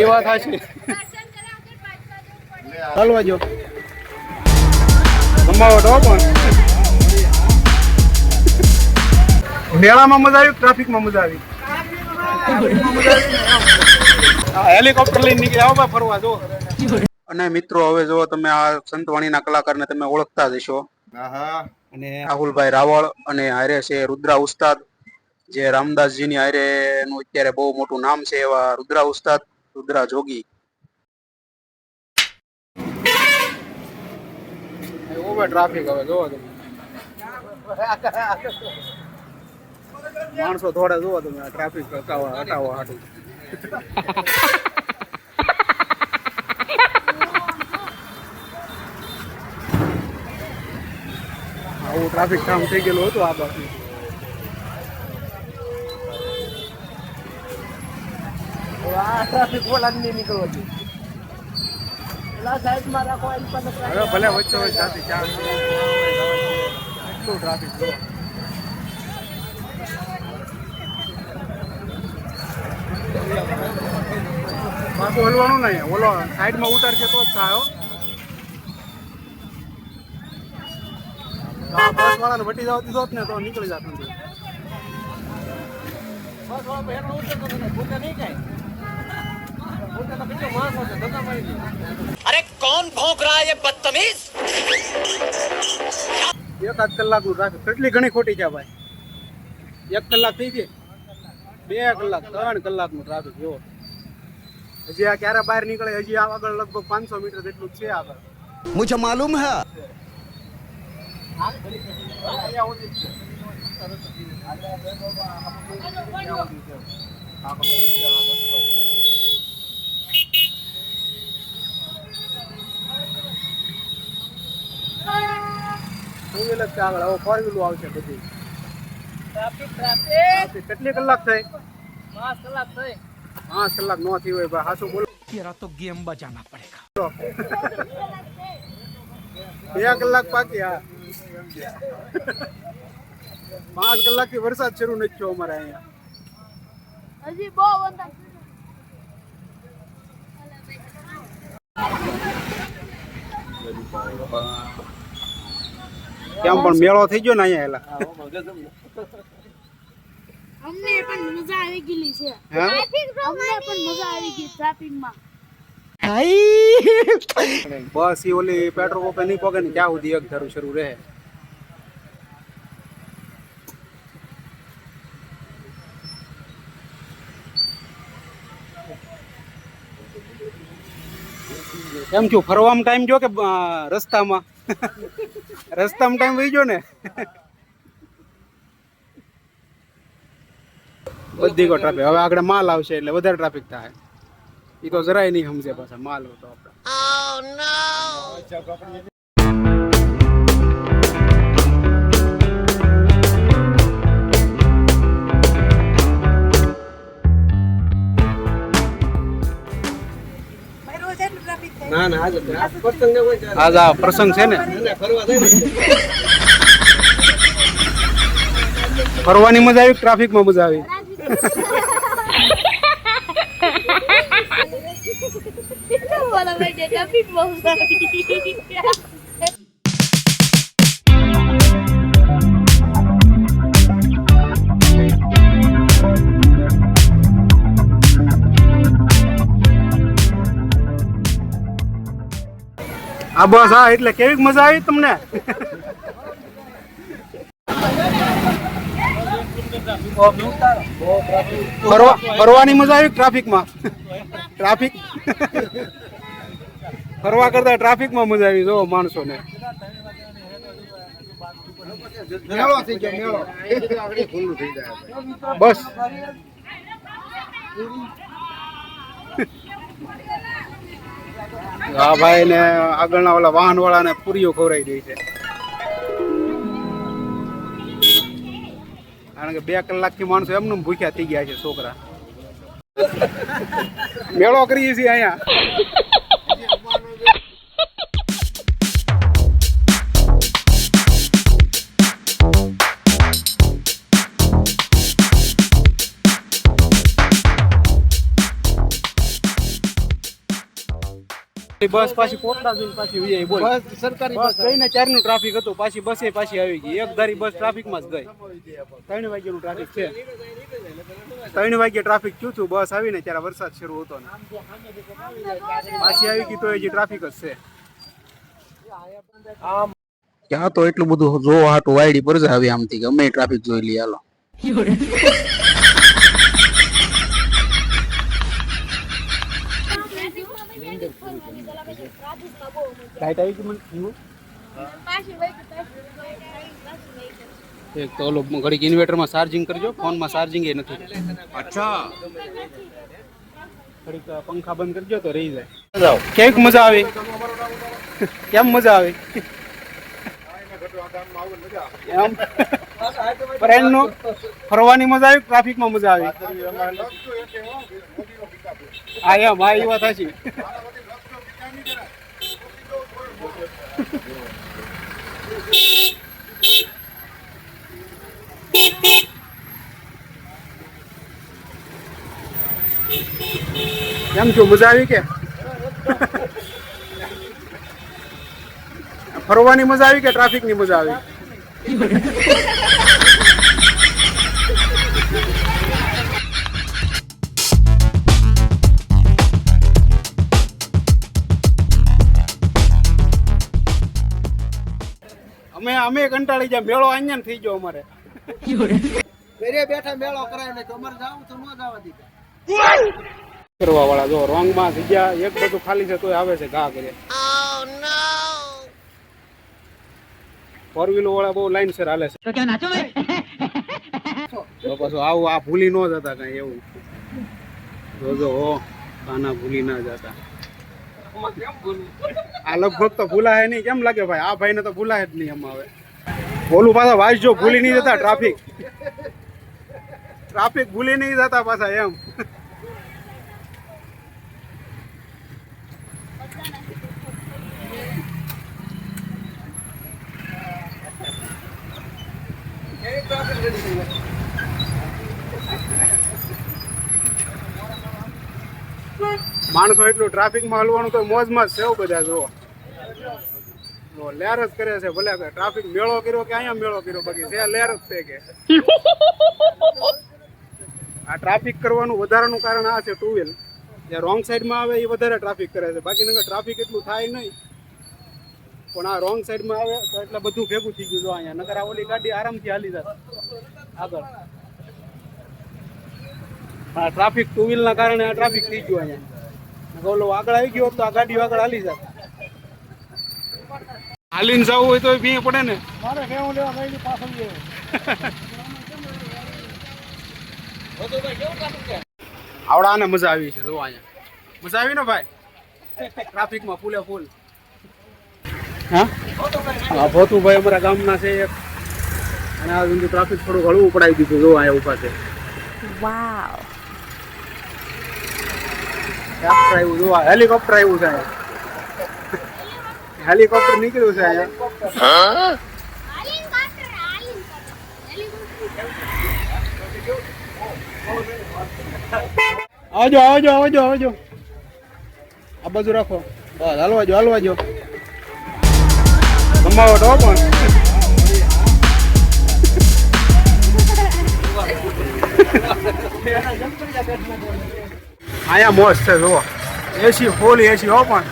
એ વાત ચાલવા જો પણ. મેળામાં મજા આવી ટ્રાફિકમાં મજા આવી? હેલિકોપ્ટર લઈને નીકળ્યા. આવો ફરવા જો અને મિત્રો હવે જો તમે આ સંતવાણીના કલાકારને તમે ઓળખતા જ હશો. અને રાહુલભાઈ રાવળ અને હારે છે રુદ્રા ઉસ્તાદ. જે રામદાસજીની હારે નું અત્યારે બહુ મોટું નામ છે એવા રુદ્રા ઉસ્તાદ, રુદ્રા જોગી. ટ્રાફિક હવે, જોવો તમે. માણસો થોડા જોવો તમે ટ્રાફિક હટાવવા હટાવવા હાટું. આવું ટ્રાફિક જામ થઈ ગયેલું હતું આ બાજુ. હવે ભલે વચ્ચે વચ્ચે જાતી ચાર એટલું ટ્રાફિક જો પાછું હલવાનું નહીં, ઓલો સાઈડમાં ઉતારશે તો જ થાય બસ વાળાને વટી જવા દીધો ને, તો નીકળી જાત નથી अरे कौन भौंक रहा है ये बदतमीज એકાદ કલાકનું ટ્રાફિક કેટલી ઘણી ખોટી છે ભાઈ એક કલાક થઈ ગઈ બે કલાક ત્રણ કલાકનું ટ્રાફિક જો હજી આ ક્યારે બહાર નીકળે હજી આ આગળ લગભગ પાંચસો મીટર જેટલું જ છે આગળ मुझे मालूम है અહીંયા ટુ વ્હીલર છે આગળ હવે ફોર વ્હીલું આવશે બધી કેટલી કલાક થઈ પાંચ કલાક થઈ પાંચ કલાક નો થઈ હોય ભાઈ હાસું બોલો તેરા તો ગેમ બજાના પડેગા બે કલાક બાકી હા પાંચ કલાકથી વરસાદ શરૂ નથી થયો અમારે અહીંયા હજી બહુ વરસાદ Bye. કેમ પણ મેળો થઈ ગયો ને અહીંયા એલા. અમને પણ મજા આવી ગયેલી છે. અમને પણ મજા આવી ગઈ ટ્રાફિકમાં બસ ઈ ઓલી પેટ્રોલ પંપે નહીં પગે ને ક્યાં સુધી એક ધારું શરૂ રહે. કેમ છું ફરવામાં ટાઈમ જો કે રસ્તામાં? રસ્તામાં ટાઈમ વહી ગયો ને? બધી કો ટ્રાફિક હવે આગળ માલ આવશે એટલે વધારે ટ્રાફિક થાય. એ તો જરાય નહીં સમજે પાછા માલ હતો આપણે આજ આ પ્રસંગ છે ને? ફરવાની મજા આવી ટ્રાફિકમાં મજા આવી? બોલો ભાઈ ટ્રાફિક આવી. આ બસ હા એટલે કેવી મજા આવી તમને? ફરવા ફરવાની મજા આવી ટ્રાફિકમાં? ટ્રાફિક? ફરવા કરતા ટ્રાફિકમાં મજા આવી જો માણસોને. બસ. આ ભાઈ ને આગળના ઓલા વાહન વાળા ને પૂરીઓ ખવડાવી દે છે. કારણ કે બે કલાકથી માણસો એમનું ભૂખ્યા થઈ ગયા છે, છોકરા. મેળો કરીએ છીએ અહીંયા. બસ પાછી કોટડા જઈને પાછી વી બોલ. બસ સરકારી બસ ગઈને ચારનું ટ્રાફિક હતું પાછી બસે પાછી આવી ગઈ. એક ધારી બસ ટ્રાફિકમાં જ ગઈ. ત્રણ વાગ્યાનું ટ્રાફિક છે. ત્રણ વાગ્યે ટ્રાફિક થયું હતું બસ આવીને ત્યારે વરસાદ શરૂ હતો ને. પાછી આવી ગઈ તો હજી ટ્રાફિક જ છે. ક્યાં તો એટલું બધું જો હાટું વાયડી પર જ આવી આમથી ગમે ટ્રાફિક જોઈ લઈએ હાલો. લાઈટ આવી ગઈ મને. એક તો ઓલો ઘડીક ઇન્વર્ટરમાં ચાર્જિંગ કરજો ફોનમાં ચાર્જિંગ એ નથી. અચ્છા. ઘડીક પંખા બંધ કરજો તો રહી જાય. કેવીક મજા આવે? કેમ મજા આવે? એમ? ફ્રેન્ડ નો ફરવાની મજા આવી ટ્રાફિકમાં મજા આવી? હા એમ હા એ વાત સાચી. કેમ છો મજા આવી કે? ફરવાની મજા આવી કે ટ્રાફિકની મજા આવી? અમે અમે કંટાળી ગયા. મેળો અહીંયા થઈ ગયો અમારે. ઘરે બેઠા મેળો કરાય ને તમારે જાવ તો ન જવા દીધા. કરવા વાળા જો રોંગમાં થઈ ગયા એક બધું ખાલી છે તોય આવે છે ઘા કરે ફોર વ્હીલર વાળા બહુ લાઈન સર હાલે છે. તો પાછું આવું આ ભૂલી ન જતા કઈ એવું. જોજો હો કાના ભૂલી ના જતા. આ લગભગ તો ભૂલાય નહીં. કેમ લાગે ભાઈ? આ ભાઈને તો ભૂલાય જ નહીં એમ આવે. બોલું પાછા વાંચજો ભૂલી નહીં જતા ટ્રાફિક ટ્રાફિક ભૂલી નહીં જતા પાછા એમ. માણસો એટલું ટ્રાફિકમાં હલવાનું તો મોજમાં જ છે બધા, જુઓ. લેર જ કરે છે ભલે ટ્રાફિક મેળો કર્યો કે અહીંયા મેળો કર્યો બાકી છે, લેર જ છે કે. આ ટ્રાફિક કરવાનું વધારાનું કારણ આ છે ટુ વ્હીલ. જે રોંગ સાઈડમાં આવે એ વધારે ટ્રાફિક કરે છે. બાકી નગર ટ્રાફિક એટલું થાય નહીં. પણ આ રોંગ સાઈડમાં આવે તો એટલે બધું ભેગું થઈ ગયું જો અહીંયા. નગર આ ઓલી ગાડી આરામથી હાલી જશે. આગળ. હા ટ્રાફિક ટુ વ્હીલના કારણે આ ટ્રાફિક થઈ ગયું અહીંયા. ઓલો આગળ આવી ગયો તો આ ગાડી આગળ હાલી જાય હાલીને જવું હોય તો ભી પડે ને. મારે કેવું લેવા ગઈ પાછળ જેવું આવડા આને મજા આવી છે જો અહીંયા. મજા આવી ને ભાઈ? ટ્રાફિકમાં ફૂલે ફૂલ. હા? હા ભોતુભાઈ અમારા ગામના છે એક. અને આ બધું ટ્રાફિક થોડું હળવું પડાવી દીધું જો અહીંયા ઊભા છે. વાવ આવ્યું હેલિકોપ્ટર આવ્યું છે અહીંયા. હેલિકોપ્ટર નીકળ્યું છે અહીંયા. આવજો આવજો આવજો આવજો. આ બાજુ રાખો. બસ હાલવા જો હાલવા જો કમાવો તો પણ. અહીંયા મોજ છે જુઓ એસી ફૂલ એસી હો પણ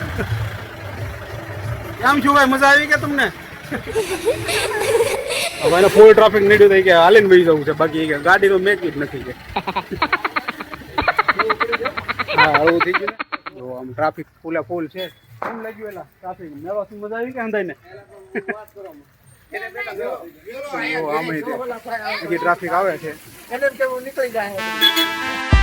કેમ છું ભાઈ મજા આવી કે તમને હવે એને ફૂલ ટ્રાફિક નીકળ્યું થઈ કે હાલીને બેસી જવું છે બાકી કે ગાડીનો મેકી જ નથી કે હા હળવું થઈ ગયું ને જો આમ ટ્રાફિક ફૂલે ફૂલ છે કેમ લાગ્યું એલા ટ્રાફિક મેળો થી મજા આવી કે અંધાઈને જો આમે તે હજી ટ્રાફિક આવે છે એને એમ કેવું નીકળી જાય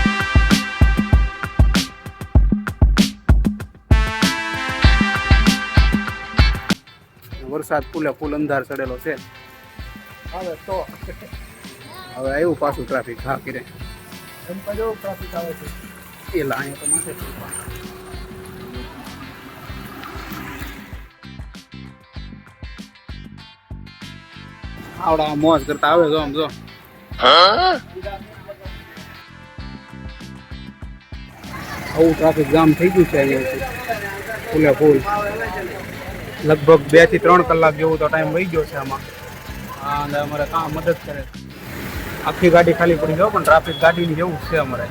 વરસાદ ફૂલે ફૂલ અંધાર ચડેલો છે. હવે તો હવે આવ્યું પાછું ટ્રાફિક હા કિરે. એમ ટ્રાફિક આવે છે. એલા અહીંયા તો માથે આવડા મોજ કરતા આવે જો આમ જો. આવું ટ્રાફિક જામ થઈ ગયું છે અહીંયા. ફૂલે ફૂલ. લગભગ બેથી ત્રણ કલાક જેવું તો ટાઈમ વહી ગયો છે આમાં. અને અમારે કામ મદદ કરે આખી ગાડી ખાલી પડી ગયો પણ ટ્રાફિક ગાડીની જેવું છે અમારે.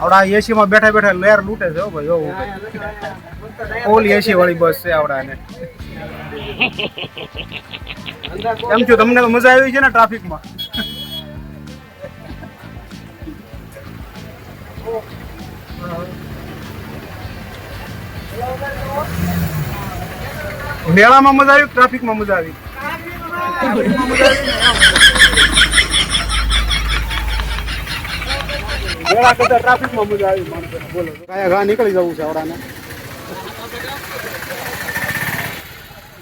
આવડા એસીમાં બેઠા બેઠા લેર લૂટે છે ભાઈ એવું ઓલ એસી વાળી બસ છે આવડાને કેમ છો તમને તો મજા આવી છે ને ટ્રાફિકમાં મેળામાં મજા આવી ટ્રાફિકમાં મજા આવી? મજા આવી મેળા કરતા ટ્રાફિકમાં મજા આવી બોલો. કાયા ઘા નીકળી જવું છે આવડાને.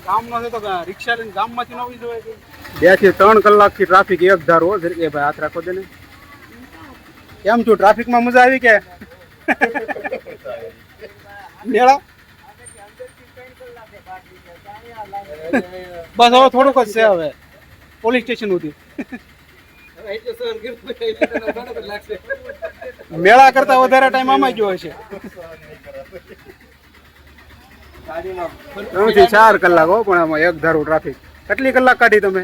ગામમાં છે તો રિક્ષા લઈને ગામમાંથી ન આવી જવાય બેથી ત્રણ કલાકથી ટ્રાફિક એક ધારો એ ભાઈ હાથ રાખો દે ને કેમ છું ટ્રાફિકમાં મજા આવી કે? મેળા? બસ હવે થોડુંક જ છે હવે. પોલીસ સ્ટેશન સુધી. મેળા કરતા વધારે ટાઈમ આમાં ગયો હશે. ત્રણથી ચાર કલાક હો, પણ આમાં એક ધારું ટ્રાફિક કેટલી કલાક કાઢી તમે?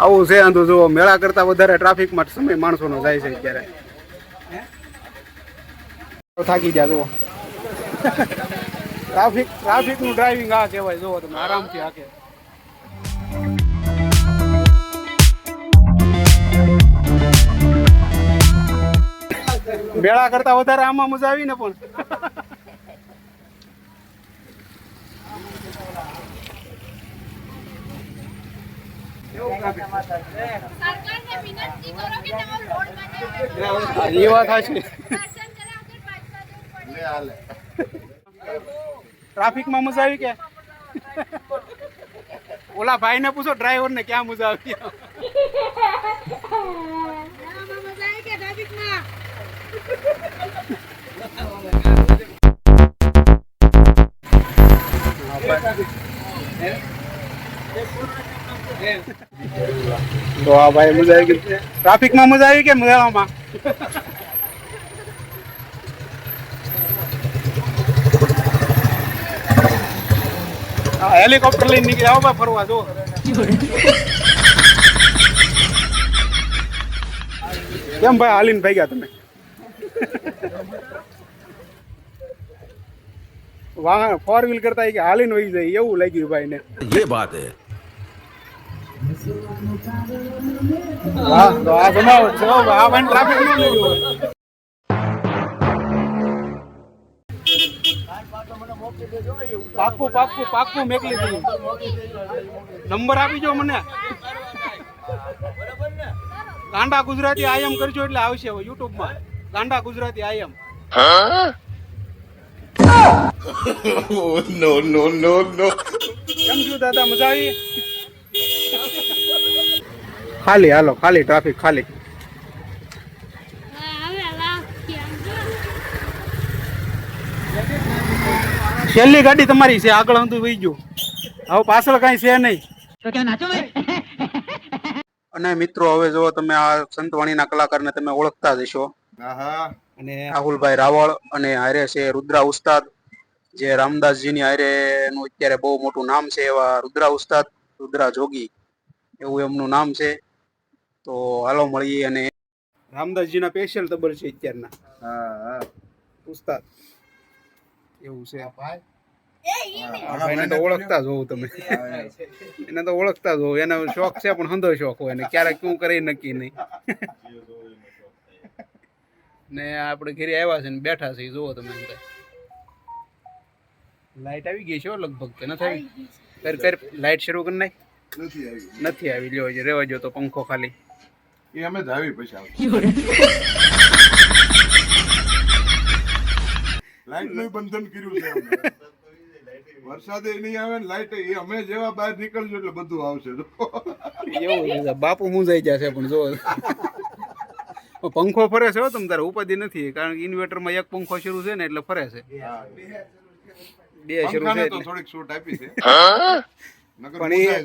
આવું છે આંધું જુઓ મેળા કરતા વધારે ટ્રાફિકમાં સમય માણસોનો જાય છે અત્યારે. થાકી ગયા જુઓ. ટ્રાફિક ટ્રાફિકનું ડ્રાઇવિંગ આ કહેવાય જુઓ તમે આરામથી હાકે મેળા કરતા વધારે આમાં મજા આવી ને પણ સરકારને વિનંતી કરો કે નવો રોડ બનાવે એ વાત સાચી દર્શન કર્યા વગર પાછા જવું પડે ટ્રાફિકમાં મજા આવી કે ઓલા ભાઈ ને પૂછો ડ્રાઈવર ને ક્યાં મજા આવી આમાં મજા तो आ भाई मज़ा आएगी ट्रैफ़िक में मज़ा आएगी क्या? मज़ा माँ। हेलीकॉप्टर ले निकल। आओ भाई, फरवा दो। क्या भाई हालिन भाई क्या तुम्हें? वहाँ फोर व्हील करता है कि हालिन वही जाए ये वो लगी भाई ने। ये बात है। વાહ તો આ છે ટ્રાફિક ન મેકલી દઈએ નંબર આપી જો મને. ગાંડા ગુજરાતી આયમ કરજો એટલે આવશે યુટ્યુબમાં ગાંડા ગુજરાતી આયમ નો નો નો નો કેમ છું દાદા? મજા આવી? ખાલી હાલો ખાલી ટ્રાફિક ખાલી. છેલ્લી ગાડી તમારી છે આગળ હતું વહી ગયું. હવે પાછળ કઈ છે નહીં. અને મિત્રો હવે જો તમે આ સંતવાણીના કલાકારને તમે ઓળખતા જ હશો. અને રાહુલભાઈ રાવળ અને હારે છે રુદ્રા ઉસ્તાદ. જે રામદાસજીની હારે નું અત્યારે બહુ મોટું નામ છે એવા રુદ્રા ઉસ્તાદ રુદ્રા જોગી. એવું એમનું નામ છે. તો હાલો મળીએ અને રામદાસજીના સ્પેશિયલ તબલ છે અત્યારના. ઉસ્તાદ. એવું છે. ભાઈને તો ઓળખતા જ હોવ તમે. એને તો ઓળખતા જ હોવ. એનો શોખ છે પણ હંધો શોખ હોય ને. ક્યારેક શું કરે નક્કી નહીં. ને આપણે ઘરે આવ્યા છે ને બેઠા છે જુઓ તમે અંદર. લાઈટ આવી ગઈ છે હો લગભગ કે નથી આવી? કર કર લાઈટ શરૂ કરી નાખ. નથી આવી. લ્યો રેવા જો તો પંખો ખાલી. એ અમે ધાવી પછી આવશું લાઈટનું બંધન કર્યું છે. વરસાદે નહીં આવે ને લાઈટ એ અમે જેવા બહાર નીકળજો એટલે બધું આવશે. એવું છે બાપુ મૂંઝાઈ જશે પણ જો. પંખો ફરે છે હો તમ તારે ઉપાધિ નથી. કારણ કે ઇન્વર્ટરમાં એક પંખો શરૂ છે ને એટલે ફરે છે. બે શરૂ છે પંખાને થોડીક છૂટ આપી છે. પણ એ-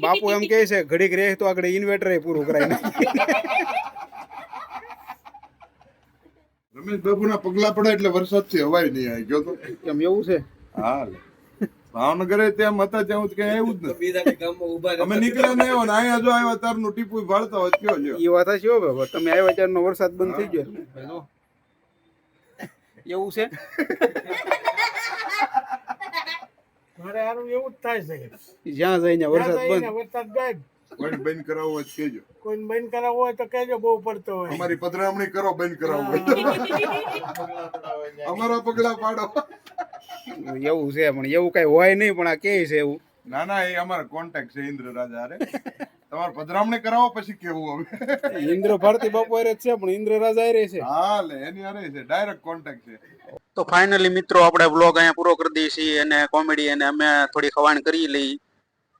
બાપુ એમ કહે છે ઘડીક રહે તો આગળ ઇન્વર્ટર પૂરું કરાય. રમેશ બાબુ ના પગલા પડે એટલે વરસાદથી હવાય નહીં આવી ગયો તો? કેમ એવું છે? હા. ભાવનગરે ત્યાં હતા ત્યાં કઈ આવ્યું જ નથી. અમે નીકળ્યા નહીં આવ્યો ને અહીંયા જો આવ્યા તારનું ટીપુ ભાળતા હોય કયો છે એ વાત છે હો બાબા તમે આવ્યા ત્યારનો વરસાદ બંધ થઈ ગયો. એવું છે? મારે એવું જ થાય છે. જ્યાં જઈને વરસાદ બંધ. વરસાદ ગાયબ કોઈને બંધ કરાવવો હોય તો કોઈ બંધ કરાવવો હોય તો કહેજો બહુ પડતો હોય. અમારી પધરામણી કરો બંધ કરાવવું હોય અમારા પગલા પાડો. એવું છે પણ એવું કઈ હોય નહીં પણ આ કે છે એવું. ના ના એ અમારો કોન્ટેક્ટ છે ઇન્દ્ર રાજા હારે. તમારે પધરામણી કરાવો પછી કેવું અમે. ઇન્દ્ર ભારતી બાપુ જ છે પણ ઇન્દ્ર રાજા હારે છે. હા લે એની અરે છે ડાયરેક્ટ કોન્ટેક્ટ છે. તો ફાઇનલી મિત્રો આપણે બ્લોગ અહીંયા પૂરો કરી દઈએ છીએ અને કોમેડી અને અમે થોડી ખવાણ કરી લઈ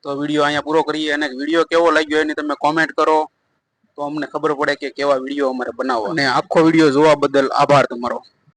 તો વીડિયો અહીંયા પૂરો કરીએ અને વીડિયો કેવો લાગ્યો એની તમે કોમેન્ટ કરો. તો અમને ખબર પડે કે કેવા વીડિયો અમારે બનાવવા અને આખો વીડિયો જોવા બદલ આભાર તમારો.